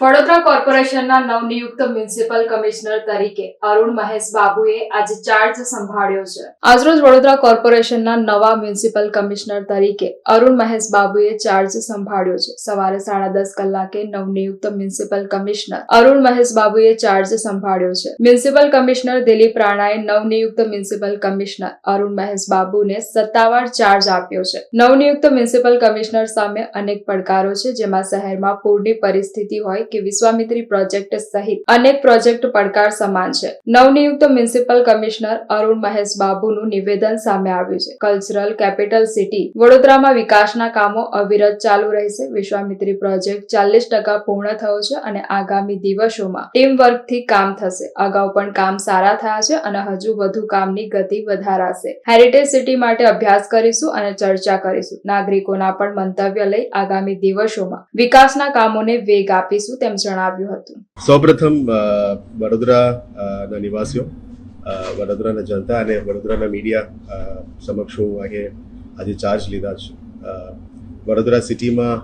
વડોદરા કોર્પોરેશનના નવનિયુક્ત municipal commissioner તરીકે અરુણ મહેશ બાબુએ આજે ચાર્જ સંભાળ્યો છે. આજરોજ વડોદરા કોર્પોરેશનના નવા મ્યુનિસિપલ કમિશનર તરીકે અરુણ મહેશ બાબુએ ચાર્જ સંભાળ્યો છે. સવારે સાડા દસ કલાકે નવનિયુક્ત મ્યુનિસિપલ કમિશનર અરુણ મહેશ બાબુએ ચાર્જ સંભાળ્યો છે. મ્યુનિસિપલ કમિશનર દિલીપ રાણાએ નવનિયુક્ત મ્યુનિસિપલ કમિશનર અરુણ મહેશ બાબુને સત્તાવાર ચાર્જ આપ્યો છે. નવનિયુક્ત મ્યુનિસિપલ કમિશનર સામે અનેક પડકારો છે, જેમાં શહેરમાં પૂરની પરિસ્થિતિ હોય કે વિશ્વામિત્રી પ્રોજેક્ટ સહિત અનેક પ્રોજેક્ટ પડકાર સમાન છે. નવનિયુક્ત મ્યુનિસિપલ કમિશનર અરુણ મહેશ બાબુનું નિવેદન સામે આવ્યું છે. કલ્ચરલ કેપિટલ સિટી વડોદરામાં વિકાસના કામો અવિરત ચાલુ રહેશે. વિશ્વામિત્રી પ્રોજેક્ટ ચાલીસ ટકા પૂર્ણ થયો છે અને આગામી દિવસોમાં ટીમ કામ થશે. અગાઉ પણ કામ સારા થયા છે અને હજુ વધુ કામની ગતિ વધારાશે. હેરિટેજ સિટી માટે અભ્યાસ કરીશું અને ચર્ચા કરીશું. નાગરિકોના પણ મંતવ્ય લઈ આગામી દિવસોમાં વિકાસના કામોને વેગ આપીશું. તેમ જણાવ્યું હતું? સૌપ્રથમ વડોદરાના નિવાસીઓ વડોદરાના જનતા અને વડોદરાના મીડિયા સમક્ષ હું આજે આજે ચાર્જ લીધા છે. વડોદરા સિટીમાં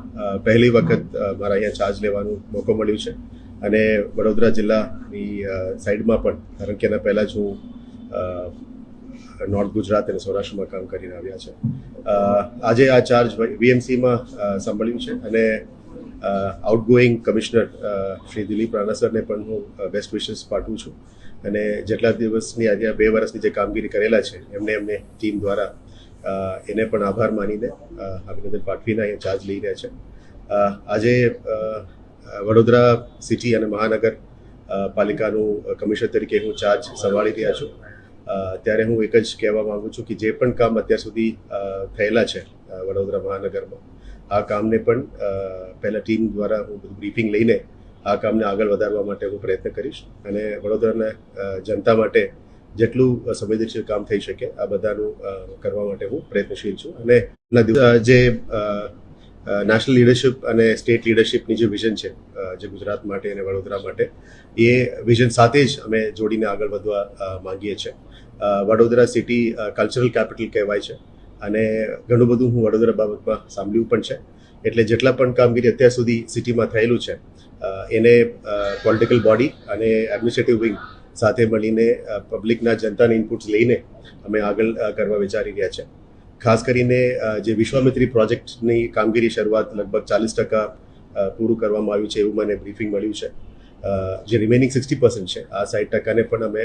પહેલી વખત મારા અહીંયા ચાર્જ લેવાનું મોકો મળ્યું છે. અને વડોદરા જિલ્લાની સાઈડમાં પણ, કારણ કે એના પહેલાં જ હું નોર્થ ગુજરાત અને સૌરાષ્ટ્રમાં કામ કરીને આવ્યા છે. આજે આ ચાર્જ વીએમસીમાં સાંભળ્યું છે અને આઉટગોઈંગ કમિશનર શ્રી દિલીપ રાણા સરને પણ હું બેસ્ટ વિશેસ પાઠવું છું. અને જેટલા દિવસની આજે બે વર્ષની જે કામગીરી કરેલા છે, એમને એમને ટીમ દ્વારા એને પણ આભાર માનીને અભિનંદન પાઠવીને અહીંયા ચાર્જ લઈ રહ્યા છે. આજે વડોદરા સિટી અને મહાનગર પાલિકાનું કમિશનર તરીકે હું ચાર્જ સંભાળી રહ્યા છું. ત્યારે હું એક જ કહેવા માગું છું કે જે પણ કામ અત્યાર સુધી થયેલા છે વડોદરા મહાનગરમાં. આ કામને પણ પહેલાં ટીમ દ્વારા હું બધું બ્રીફિંગ લઈને આ કામને આગળ વધારવા માટે હું પ્રયત્ન કરીશ અને વડોદરાના જનતા માટે જેટલું સંવેદનશીલ કામ થઈ શકે, આ બધાનું કરવા માટે હું પ્રયત્નશીલ છું. અને જે નેશનલ લીડરશિપ અને સ્ટેટ લીડરશિપની જે વિઝન છે જે ગુજરાત માટે અને વડોદરા માટે, એ વિઝન સાથે જ અમે જોડીને આગળ વધવા માંગીએ છીએ. વડોદરા સિટી કલ્ચરલ કેપિટલ કહેવાય છે. અને ઘણું બધું હું વડોદરા બાબતમાં સાંભળ્યું પણ છે. એટલે જેટલા પણ કામગીરી અત્યાર સુધી સિટીમાં થયેલું છે એને પોલિટિકલ બોડી અને એડમિનિસ્ટ્રેટિવ વિંગ સાથે મળીને પબ્લિકના જનતાના ઇનપુટ્સ લઈને અમે આગળ કરવા વિચારી રહ્યા છે. ખાસ કરીને જે વિશ્વામિત્રી પ્રોજેક્ટની કામગીરી શરૂઆત લગભગ ચાલીસ ટકા પૂરું કરવામાં આવ્યું છે એવું મને બ્રીફિંગ મળ્યું છે. જે રિમેનિંગ સિક્સટી પર્સન્ટ છે, આ સાઈઠ ટકાને પણ અમે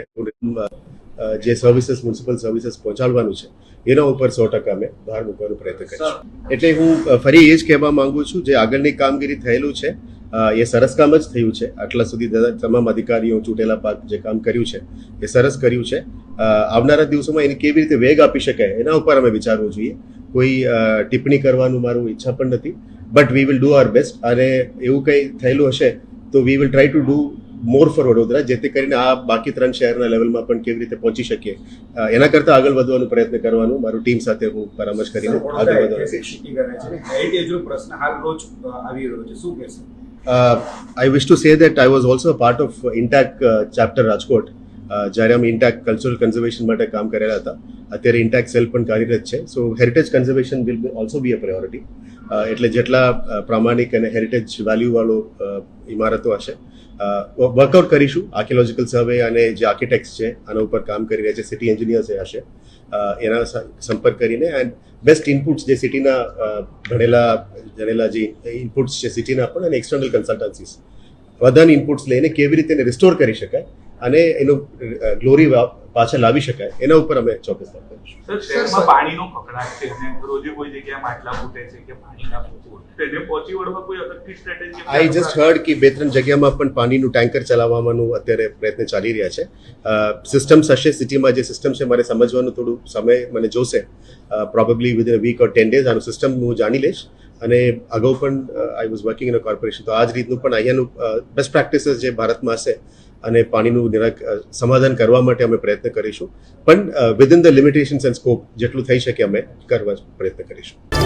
જે સર્વિસીસ મ્યુનિસિપલ સર્વિસીસ પહોંચાડવાનું છે એના ઉપર સો ટકા અમે ભાર મૂકવાનો પ્રયત્ન કરીશું. એટલે હું ફરી એ જ કહેવા માંગુ છું જે આગળની કામગીરી થયેલું છે એ સરસ કામ જ થયું છે. આટલા સુધી તમામ અધિકારીઓ ચૂંટેલા પાક જે કામ કર્યું છે એ સરસ કર્યું છે. આવનારા દિવસોમાં એને કેવી રીતે વેગ આપી શકાય એના ઉપર અમે વિચારવું જોઈએ. કોઈ ટિપ્પણી કરવાનું મારું ઈચ્છા પણ નથી. But we will do our best. અને એવું કંઈ થયેલું હશે તો we will try to do more for Vadodara જેથી કરીને આ બાકી ત્રણ શહેરના લેવલમાં પણ કેવી રીતે પહોંચી શકીએ. એના કરતાં આગળ વધવાનો પ્રયત્ન કરવાનું. મારું ટીમ સાથે હું પરામર્શ કરીને આગળ વધવાનો. પ્રશ્ન હાલ રોજ આવી રહ્યો છે શું કહેશો? I wish to say that I was also part of INTACH chapter Rajkot. જ્યારે અમે ઇન્ટેક કલ્ચરલ કન્ઝર્વેશન માટે કામ કરેલા હતા, અત્યારે ઇન્ટેક સેલ પણ કાર્યરત છે. So heritage conservation will also be a priority એટલે જેટલા પ્રામાણિક અને હેરિટેજ વેલ્યુવાળો ઇમારતો હશે વર્કઆઉટ કરીશું. આર્કિયોલોજીકલ સર્વે અને જે આર્કિટેક્ટ્સ છે, આના ઉપર કામ કરી રહ્યા છે સિટી એન્જિનિયર્સ એ હશે. એના સંપર્ક કરીને એન્ડ બેસ્ટ ઇનપુટ્સ જે સિટીના ભણેલા જણેલા જે ઇનપુટ્સ છે સિટીના પણ અને એક્સટર્નલ કન્સલ્ટન્સીસ બધાની ઇનપુટ્સ લઈને કેવી રીતે રિસ્ટોર કરી શકાય અને એનો ગ્લોરી પાછળ લાવી શકાય. એના ઉપર અમે ચોક્કસ કામ કરીશું. શહેરમાં પાણીનો કકડાટ છે અને રોજે કોઈ જગ્યાએ માટલા ફૂટે છે કે પાણી ના તેને પહોંચી વળવા કોઈ અગત્ય સ્ટ્રેટેજી આઈ જસ્ટ હર્ડ કે બે ત્રણ જગ્યામાં પણ પાણીનું ટેન્કર ચલાવવાનું અત્યારે પ્રયત્ન ચાલી રહ્યા છે. સિસ્ટમ્સ હશે સિટીમાં જે સિસ્ટમ છે મારે સમજવાનું થોડું સમય મને જોશે. Probably within a week or ten days આનું સિસ્ટમ હું જાણી લઈશ. અને અગાઉ પણ I was working in a corporation તો આ જ રીતનું પણ અહીંયાનું બેસ્ટ પ્રેક્ટિસીસ જે ભારતમાં હશે અને પાણીનું નિરાક સમાધાન કરવા માટે અમે પ્રયત્ન કરીશું. પણ within the limitations and scope જેટલું થઈ શકે અમે કરવા પ્રયત્ન કરીશું.